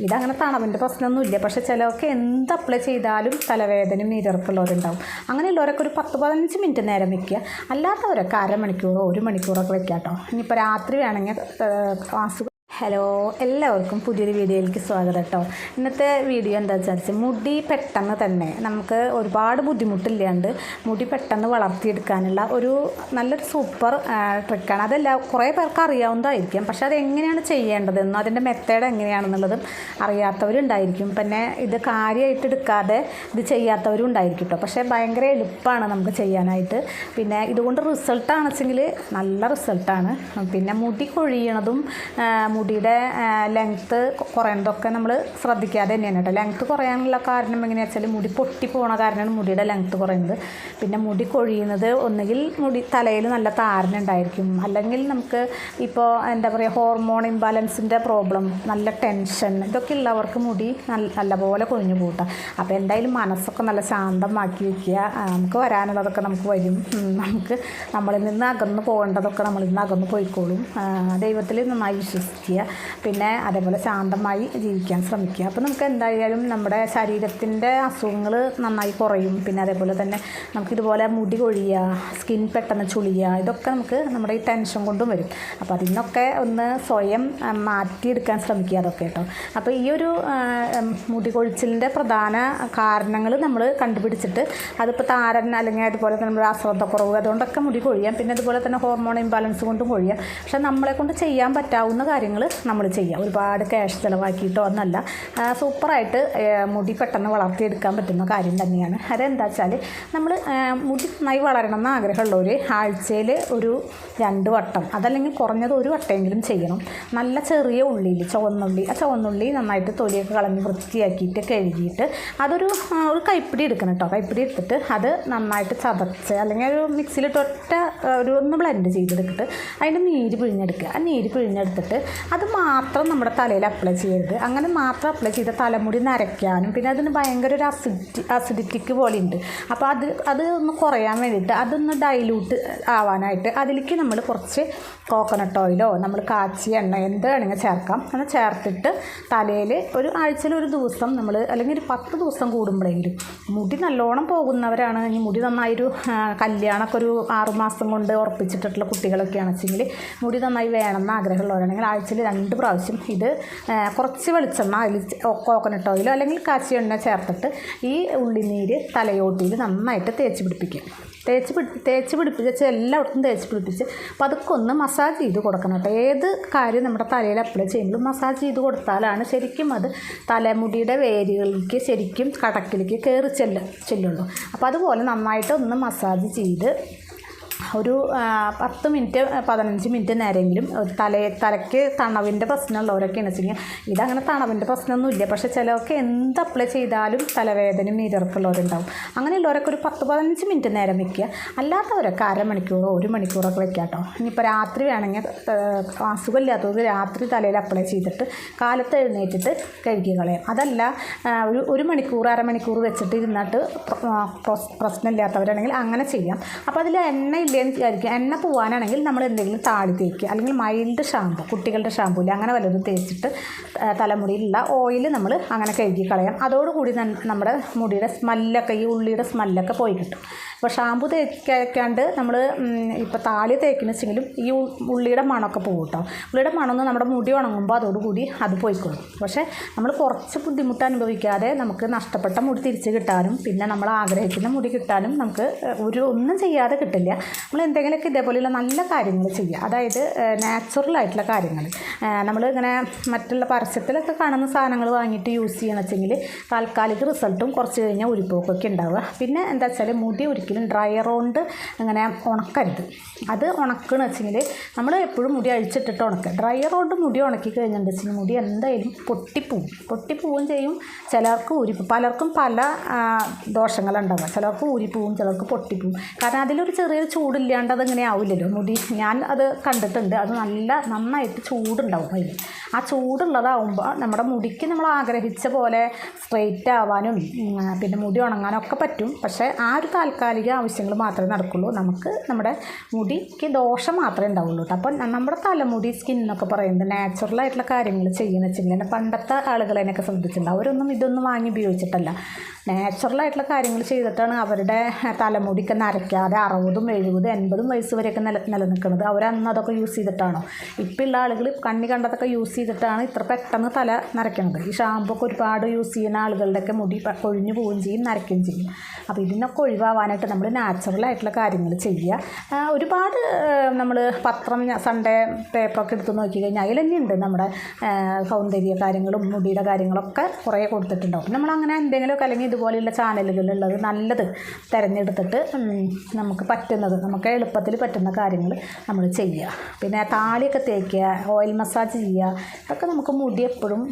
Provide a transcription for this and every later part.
ഇതങ്ങനെ തണവിന്റെ പ്രശ്നമൊന്നുമില്ല. പക്ഷേ ചിലവൊക്കെ എന്ത് അപ്ലൈ ചെയ്താലും തലവേദനയും നീരിറക്കുള്ളവരുണ്ടാവും അങ്ങനെയുള്ളവരൊക്കെ ഒരു പത്ത് പതിനഞ്ച് മിനിറ്റ് നേരം വെക്കുക. അല്ലാത്തവരൊക്കെ അരമണിക്കൂറോ ഒരു മണിക്കൂറൊക്കെ വെക്കാം കേട്ടോ. ഇനിയിപ്പോൾ രാത്രി വേണമെങ്കിൽ ഹലോ എല്ലാവർക്കും പുതിയൊരു വീഡിയോയിലേക്ക് സ്വാഗതം കേട്ടോ ഇന്നത്തെ വീഡിയോ എന്താ വെച്ചാൽ മുടി പെട്ടെന്ന് തന്നെ നമുക്ക് ഒരുപാട് ബുദ്ധിമുട്ടില്ലാണ്ട് മുടി പെട്ടെന്ന് വളർത്തിയെടുക്കാനുള്ള ഒരു നല്ലൊരു സൂപ്പർ ട്രിക്കാണ് അതല്ല കുറേ പേർക്ക് അറിയാവുന്നതായിരിക്കും. പക്ഷെ അത് എങ്ങനെയാണ് ചെയ്യേണ്ടതെന്നും അതിന്റെ മെത്തേഡ് എങ്ങനെയാണെന്നുള്ളതും അറിയാത്തവരുണ്ടായിരിക്കും. പിന്നെ ഇത് കാര്യമായിട്ട് എടുക്കാതെ ഇത് ചെയ്യാത്തവരും ഉണ്ടായിരിക്കും കേട്ടോ പക്ഷേ ഭയങ്കര എളുപ്പമാണ് നമുക്ക് ചെയ്യാനായിട്ട്. പിന്നെ ഇതുകൊണ്ട് റിസൾട്ടാണെന്ന് വെച്ചെങ്കിൽ നല്ല റിസൾട്ടാണ് പിന്നെ മുടി കൊഴിയണതും ആ, മുടിയുടെ ലെങ്ത്ത് കുറയുന്നതൊക്കെ നമ്മൾ ശ്രദ്ധിക്കാതെ തന്നെയാണ് കേട്ടോ. ലെങ്ത്ത് കുറയാനുള്ള കാരണം എങ്ങനെയാണെന്ന് വെച്ചാൽ മുടി പൊട്ടി പോണ കാരണമാണ് മുടിയുടെ ലെങ്ത്ത് കുറയുന്നത്. പിന്നെ മുടി കൊഴിയുന്നത് ഒന്നുകിൽ മുടി തലയിൽ നല്ല താരന ഉണ്ടായിരിക്കും. അല്ലെങ്കിൽ നമുക്ക് ഇപ്പോൾ എന്താ പറയുക ഹോർമോൺ ഇംബാലൻസിന്റെ പ്രോബ്ലം നല്ല ടെൻഷൻ ഇതൊക്കെ ഉള്ളവർക്ക് മുടി നല്ല നല്ലപോലെ കൊഴിഞ്ഞു പോകട്ടെ അപ്പോൾ എന്തായാലും മനസ്സൊക്കെ നല്ല ശാന്തമാക്കി വയ്ക്കുക നമുക്ക് വരാനുള്ളതൊക്കെ നമുക്ക് വരും. നമുക്ക് നമ്മളിൽ നിന്ന് അകന്ന് പോകേണ്ടതൊക്കെ നമ്മളിൽ നിന്ന് അകന്ന് പോയിക്കോളും. ദൈവത്തിൽ നന്നായി വിശ്വസിക്കുക. പിന്നെ അതേപോലെ ശാന്തമായി ജീവിക്കാൻ ശ്രമിക്കുക. അപ്പോൾ നമുക്ക് എന്തായാലും നമ്മുടെ ശരീരത്തിന്റെ അസുഖങ്ങൾ നന്നായി കുറയും. പിന്നെ അതേപോലെ തന്നെ നമുക്കിതുപോലെ മുടി കൊഴിയുക സ്കിൻ പെട്ടെന്ന് ചുളിയുക ഇതൊക്കെ നമുക്ക് നമ്മുടെ ഈ ടെൻഷൻ കൊണ്ടും വരും. അപ്പോൾ അതിൽ നിന്നൊക്കെ ഒന്ന് സ്വയം മാറ്റിയെടുക്കാൻ ശ്രമിക്കുക അതൊക്കെ കേട്ടോ. അപ്പോൾ ഈ ഒരു മുടി കൊഴിച്ചിലിന്റെ പ്രധാന കാരണങ്ങൾ നമ്മൾ കണ്ടുപിടിച്ചിട്ട് അതിപ്പോൾ താരൻ അല്ലെങ്കിൽ അതുപോലെ തന്നെ നമ്മുടെ അശ്രദ്ധക്കുറവ് അതുകൊണ്ടൊക്കെ മുടി കൊഴിയാം. പിന്നെ അതുപോലെ തന്നെ ഹോർമോൺ ഇംബാലൻസ് കൊണ്ടും കൊഴിയാം. പക്ഷേ നമ്മളെ കൊണ്ട് ചെയ്യാൻ പറ്റാവുന്ന കാര്യങ്ങൾ നമ്മൾ ചെയ്യാം. ഒരുപാട് ക്യാഷ് ചിലവാക്കിയിട്ടോ ഒന്നല്ല സൂപ്പറായിട്ട് മുടി പെട്ടെന്ന് വളർത്തിയെടുക്കാൻ പറ്റുന്ന കാര്യം തന്നെയാണ്. അതെന്താ വെച്ചാൽ നമ്മൾ മുടി നന്നായി വളരണം എന്ന് ആഗ്രഹമുള്ളവർ ആഴ്ചയിൽ ഒരു രണ്ട് വട്ടം അതല്ലെങ്കിൽ കുറഞ്ഞത് ഒരു വട്ടമെങ്കിലും ചെയ്യണം. നല്ല ചെറിയ ഉള്ളിയിൽ ചുവന്നുള്ളി ആ ചുവന്നുള്ളി നന്നായിട്ട് തൊലിയൊക്കെ കളഞ്ഞ് വൃത്തിയാക്കിയിട്ട് കഴുകിയിട്ട് അതൊരു ഒരു കൈപ്പിടി എടുക്കണം കേട്ടോ കൈപ്പിടി എടുത്തിട്ട് അത് നന്നായിട്ട് ചതച്ച് അല്ലെങ്കിൽ ഒരു മിക്സിയിലിട്ട് ഒറ്റ ഒരു ഒന്ന് ബ്ലെൻഡ് ചെയ്തെടുത്തിട്ട് അതിന്റെ നീര് പിഴിഞ്ഞെടുക്കുക. ആ നീര് പിഴിഞ്ഞെടുത്തിട്ട് അത് മാത്രം നമ്മുടെ തലയിൽ അപ്ലൈ ചെയ്യരുത്. അങ്ങനെ മാത്രം അപ്ലൈ ചെയ്ത തലമുടി നരയ്ക്കാനും പിന്നെ അതിന് ഭയങ്കര ഒരു അസിഡിറ്റി അസിഡിറ്റിക്ക് പോലെ ഉണ്ട് അപ്പോൾ അത് അത് ഒന്ന് കുറയാൻ വേണ്ടിയിട്ട് അതൊന്ന് ഡൈലൂട്ട് ആവാനായിട്ട് അതിലേക്ക് നമ്മൾ കുറച്ച് കോക്കനട്ട് ഓയിലോ നമ്മൾ കാച്ചി എണ്ണ എന്ത് വേണമെങ്കിൽ ചേർക്കാം. അത് ചേർത്തിട്ട് തലയിൽ ഒരു ആഴ്ചയിൽ ഒരു ദിവസം നമ്മൾ അല്ലെങ്കിൽ ഒരു പത്ത് ദിവസം കൂടുമ്പോഴെങ്കിലും മുടി നല്ലോണം പോകുന്നവരാണ്. ഈ മുടി നന്നായൊരു കല്യാണമൊക്കെ ഒരു ആറുമാസം കൊണ്ട് ഉറപ്പിച്ചിട്ടുള്ള കുട്ടികളൊക്കെയാണ് വെച്ചെങ്കിൽ മുടി നന്നായി വേണമെന്ന് ആഗ്രഹമുള്ളവരാണെങ്കിൽ ആഴ്ചയിൽ രണ്ട് പ്രാവശ്യം ഇത് കുറച്ച് വെളിച്ചെണ്ണ അതിൽ കോക്കനട്ട് ഓയിലോ അല്ലെങ്കിൽ കാച്ചി എണ്ണ ചേർത്തിട്ട് ഈ ഉള്ളിനീര് തലയോട്ടിയിൽ നന്നായിട്ട് തേച്ച് പിടിപ്പിക്കും. തേച്ച് പിടി തേച്ച് പിടിപ്പിച്ച് എല്ലായിടത്തും തേച്ച് പിടിപ്പിച്ച് പതുക്കെ ഒന്ന് മസാജ് ചെയ്ത് കൊടുക്കണം കേട്ടോ. ഏത് കാര്യം നമ്മുടെ തലയിൽ അപ്ലൈ ചെയ്യുമ്പോഴും മസാജ് ചെയ്ത് കൊടുത്താലാണ് ശരിക്കും അത് തലമുടിയുടെ വേരുകളിലേക്ക് ശരിക്കും കടക്കിലേക്ക് കയറി ചെല്ല ചെല്ലുള്ളൂ. അപ്പോൾ അതുപോലെ നന്നായിട്ട് ഒന്ന് മസാജ് ചെയ്ത് ഒരു പത്ത് മിനിറ്റ് പതിനഞ്ച് മിനിറ്റ് നേരെങ്കിലും തല തലയ്ക്ക് തണവിന്റെ പ്രശ്നമുള്ളവരൊക്കെയാണ്. വെച്ചെങ്കിൽ ഇതങ്ങനെ തണവിന്റെ പ്രശ്നമൊന്നുമില്ല. പക്ഷേ ചിലവൊക്കെ എന്ത് അപ്ലൈ ചെയ്താലും തലവേദനയും നീരിറക്കുള്ളവരുണ്ടാവും അങ്ങനെയുള്ളവരൊക്കെ ഒരു പത്ത് പതിനഞ്ച് മിനിറ്റ് നേരം വെക്കുക. അല്ലാത്തവരൊക്കെ അരമണിക്കൂറോ ഒരു മണിക്കൂറൊക്കെ വെക്കുക കേട്ടോ. ഇനിയിപ്പോൾ രാത്രി വേണമെങ്കിൽ അസുഖമില്ലാത്തവർക്ക് രാത്രി തലയിൽ അപ്ലൈ ചെയ്തിട്ട് കാലത്ത് എഴുന്നേറ്റിട്ട് കഴുകി കളയാം. അതല്ല ഒരു ഒരു മണിക്കൂർ അരമണിക്കൂർ വെച്ചിട്ട് ഇരുന്നിട്ട് പ്രശ്നമില്ലാത്തവരാണെങ്കിൽ അങ്ങനെ ചെയ്യാം. അപ്പോൾ അതിൽ എണ്ണ ഇല്ലേന്ന് വിചാരിക്കുക എണ്ണ പോവാനാണെങ്കിൽ നമ്മൾ എന്തെങ്കിലും താളി തേക്കുക. അല്ലെങ്കിൽ മൈൽഡ് ഷാമ്പു കുട്ടികളുടെ ഷാമ്പു ഇല്ല അങ്ങനെ വല്ലതും തേച്ചിട്ട് തലമുടിയിലുള്ള ഓയിൽ നമ്മൾ അങ്ങനെ കഴുകി കളയാം. അതോടുകൂടി നമ്മുടെ മുടിയുടെ സ്മെല്ലൊക്കെ ഈ ഉള്ളിയുടെ സ്മെല്ലൊക്കെ പോയി കിട്ടും. അപ്പോൾ ഷാമ്പു തേക്കാണ്ട് നമ്മൾ ഇപ്പോൾ താളി തേക്കുന്ന വെച്ചെങ്കിലും ഈ ഉള്ളിയുടെ മണമൊക്കെ പോകും കേട്ടോ. ഉള്ളിയുടെ മണമൊന്ന് നമ്മുടെ മുടി ഉണങ്ങുമ്പോൾ അതോടുകൂടി അത് പോയിക്കോളും. പക്ഷേ നമ്മൾ കുറച്ച് ബുദ്ധിമുട്ട് അനുഭവിക്കാതെ നമുക്ക് നഷ്ടപ്പെട്ട മുടി തിരിച്ച് കിട്ടാനും പിന്നെ നമ്മൾ ആഗ്രഹിക്കുന്ന മുടി കിട്ടാനും നമുക്ക് ഒരു ഒന്നും ചെയ്യാതെ കിട്ടില്ല. നമ്മൾ എന്തെങ്കിലുമൊക്കെ ഇതേപോലെയുള്ള നല്ല കാര്യങ്ങൾ ചെയ്യുക. അതായത് നാച്ചുറൽ ആയിട്ടുള്ള കാര്യങ്ങൾ. നമ്മൾ ഇങ്ങനെ മറ്റുള്ള പരസ്യത്തിലൊക്കെ കാണുന്ന സാധനങ്ങൾ വാങ്ങിയിട്ട് യൂസ് ചെയ്യണം വെച്ചെങ്കിൽ താൽക്കാലിക റിസൾട്ടും കുറച്ച് കഴിഞ്ഞാൽ ഉരിപ്പോക്കൊക്കെ ഉണ്ടാവുക. പിന്നെ എന്താ വെച്ചാൽ മുടി ഒരിക്കലും ഡ്രയർ കൊണ്ട് ഇങ്ങനെ ഉണക്കരുത്. അത് ഉണക്കണമെന്ന് വെച്ചെങ്കിൽ നമ്മൾ എപ്പോഴും മുടി അഴിച്ചിട്ടിട്ട് ഉണക്കുക. ഡ്രയർ കൊണ്ട് മുടി ഉണക്കി കഴിഞ്ഞിട്ട് വെച്ചാൽ മുടി എന്തായാലും പൊട്ടിപ്പോവും. പൊട്ടിപ്പോവും ചെയ്യും. ചിലർക്ക് ഊരിപ്പോവും പലർക്കും പല ദോഷങ്ങളുണ്ടാവുക. ചിലർക്ക് ഊരിപ്പോവും ചിലർക്ക് പൊട്ടിപ്പോവും. കാരണം അതിലൊരു ചെറിയൊരു ചൂടില്ലാണ്ട് അതങ്ങനെ ആവില്ലല്ലോ. മുടി ഞാൻ അത് കണ്ടിട്ടുണ്ട്. അത് നല്ല നന്നായിട്ട് ചൂടുണ്ടാവും അതിൽ ആ ചൂടുള്ളതാവുമ്പോൾ നമ്മുടെ മുടിക്ക് നമ്മൾ ആഗ്രഹിച്ച പോലെ സ്ട്രെയിറ്റ് ആവാനും പിന്നെ മുടി ഉണങ്ങാനും ഒക്കെ പറ്റും. പക്ഷേ ആ ഒരു താൽക്കാലിക ആവശ്യങ്ങൾ മാത്രമേ നടക്കുള്ളൂ. നമുക്ക് നമ്മുടെ മുടിക്ക് ദോഷം മാത്രമേ ഉണ്ടാവുള്ളൂ കേട്ടോ. അപ്പോൾ നമ്മുടെ തലമുടി സ്കിൻ എന്നൊക്കെ പറയുന്നത് നാച്ചുറൽ ആയിട്ടുള്ള കാര്യങ്ങൾ ചെയ്യുന്ന വെച്ചിട്ടുണ്ടെങ്കിൽ പണ്ടത്തെ ആളുകളെന്നൊക്കെ ശ്രദ്ധിച്ചിട്ടുണ്ട്. അവരൊന്നും ഇതൊന്നും വാങ്ങി ഉപയോഗിച്ചിട്ടല്ല. നാച്ചുറൽ ആയിട്ടുള്ള കാര്യങ്ങൾ ചെയ്തിട്ടാണ് അവരുടെ തലമുടിക്ക് നരയ്ക്കാതെ അറുപതും എഴുപതും എൺപതും വയസ്സ് വരെയൊക്കെ നില നിലനിൽക്കുന്നത്. അവരന്ന് അതൊക്കെ യൂസ് ചെയ്തിട്ടാണോ. ഇപ്പം ഉള്ള ആളുകൾ കണ്ണി കണ്ടതൊക്കെ യൂസ് ചെയ്തിട്ടാണ് ഇത്ര പെട്ടെന്ന് തല നരയ്ക്കുന്നത് ഈ ഷാമ്പു ഒക്കെ ഒരുപാട് യൂസ് ചെയ്യുന്ന ആളുകളുടെയൊക്കെ മുടി കൊഴിഞ്ഞു പോവുകയും ചെയ്യും നരയ്ക്കുകയും ചെയ്യും. അപ്പോൾ ഇതിനൊക്കെ ഒഴിവാവാനായിട്ട് നമ്മൾ നാച്ചുറൽ ആയിട്ടുള്ള കാര്യങ്ങൾ ചെയ്യുക. ഒരുപാട് നമ്മൾ പത്രം സൺഡേ പേപ്പറൊക്കെ എടുത്ത് നോക്കി കഴിഞ്ഞാൽ അതിൽ നമ്മുടെ സൗന്ദര്യ കാര്യങ്ങളും മുടിയുടെ കാര്യങ്ങളൊക്കെ കുറേ കൊടുത്തിട്ടുണ്ടാവും. നമ്മൾ അങ്ങനെ എന്തെങ്കിലുമൊക്കെ അല്ലെങ്കിൽ ഇതുപോലെയുള്ള ചാനലുകളിലുള്ളത് നല്ലത് തിരഞ്ഞെടുത്തിട്ട് നമുക്ക് പറ്റുന്നത് നമുക്ക് എളുപ്പത്തിൽ പറ്റുന്ന കാര്യങ്ങൾ നമ്മൾ ചെയ്യുക. പിന്നെ താളിയൊക്കെ തേക്കുക ഓയിൽ മസാജ് ചെയ്യുക ഇതൊക്കെ നമുക്ക് മുടി എപ്പോഴും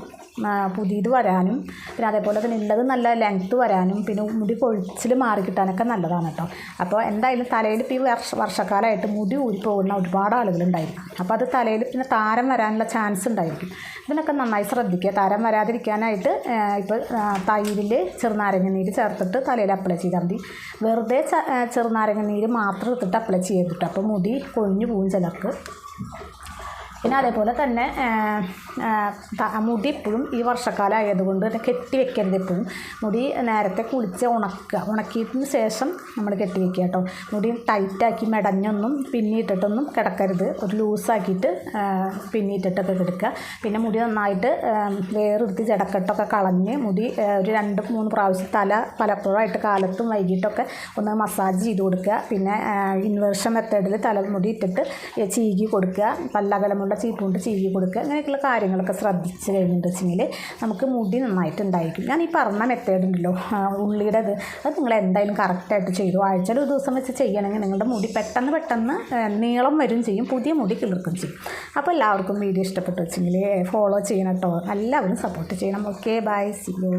പുതിയത് വരാനും പിന്നെ അതേപോലെ തന്നെ ഉള്ളത് നല്ല ലെങ്ത്ത് വരാനും പിന്നെ മുടി കൊഴിച്ചിൽ മാറി കിട്ടാനൊക്കെ നല്ലതാണ് കേട്ടോ. അപ്പോൾ എന്തായാലും തലയിൽ ഇപ്പോൾ ഈ വർഷ വർഷക്കാലമായിട്ട് മുടി ഊരിപ്പോകുന്ന ഒരുപാട് ആളുകളുണ്ടായിരുന്നു. അപ്പോൾ അത് തലയിൽ പിന്നെ താരം വരാനുള്ള ചാൻസ് ഉണ്ടായിരിക്കും. ഇതിനൊക്കെ നന്നായി ശ്രദ്ധിക്കുക. താരം വരാതിരിക്കാനായിട്ട് ഇപ്പോൾ തൈരിൽ ചെറുനാരങ്ങ നീര് ചേർത്തിട്ട് തലയിൽ അപ്ലൈ ചെയ്താൽ മതി. വെറുതെ ചെറുനാരങ്ങ നീര് മാത്രം എടുത്തിട്ട് അപ്ലൈ ചെയ്തിട്ട് അപ്പോൾ മുടി കൊഴിഞ്ഞു പോകും ചിലർക്ക്. പിന്നെ അതേപോലെ തന്നെ മുടി എപ്പോഴും ഈ വർഷക്കാലം ആയതുകൊണ്ട് തന്നെ കെട്ടി വെക്കരുത് എപ്പോഴും. മുടി നേരത്തെ കുളിച്ച് ഉണക്കുക. ഉണക്കിയതിന് ശേഷം നമ്മൾ കെട്ടി വെക്കുക കേട്ടോ. മുടി ടൈറ്റാക്കി മെടഞ്ഞൊന്നും പിന്നിയിട്ടിട്ടൊന്നും കിടക്കരുത്. ഒരു ലൂസാക്കിയിട്ട് പിന്നിയിട്ടിട്ടൊക്കെ കിടക്കുക. പിന്നെ മുടി നന്നായിട്ട് വേറെടുത്ത് ജടക്കെട്ടൊക്കെ കളഞ്ഞ് മുടി ഒരു രണ്ട് മൂന്ന് പ്രാവശ്യം തല പലപ്പോഴായിട്ട് കാലത്തും വൈകിട്ടൊക്കെ ഒന്ന് മസാജ് ചെയ്ത് കൊടുക്കുക. പിന്നെ ഇൻവേർഷൻ മെത്തേഡിൽ തലമുടി ഇട്ടിട്ട് ചീകി കൊടുക്കുക. പല്ലകലമുള്ള ചീപ്പുകൊണ്ട് ചീവി കൊടുക്കുക. അങ്ങനെയൊക്കെയുള്ള കാര്യങ്ങളൊക്കെ ശ്രദ്ധിച്ച് കഴിഞ്ഞിട്ടുണ്ടെങ്കിൽ നമുക്ക് മുടി നന്നായിട്ട് ഉണ്ടായിരിക്കും ഞാൻ ഈ പറഞ്ഞ മെത്തേഡ് ഉണ്ടല്ലോ ഉള്ളിയുടെ ഇത് അത് നിങ്ങൾ എന്തായാലും കറക്റ്റായിട്ട് ചെയ്തു. ആഴ്ചയിൽ ഒരു ദിവസം വെച്ച് ചെയ്യണമെങ്കിൽ നിങ്ങളുടെ മുടി പെട്ടെന്ന് പെട്ടെന്ന് നീളം വരും ചെയ്യും പുതിയ മുടി കിളിർക്കും ചെയ്യും. അപ്പോൾ എല്ലാവർക്കും വീഡിയോ ഇഷ്ടപ്പെട്ടു വെച്ചെങ്കിൽ ഫോളോ ചെയ്യണം കേട്ടോ. എല്ലാവരും സപ്പോർട്ട് ചെയ്യണം. Okay bye C U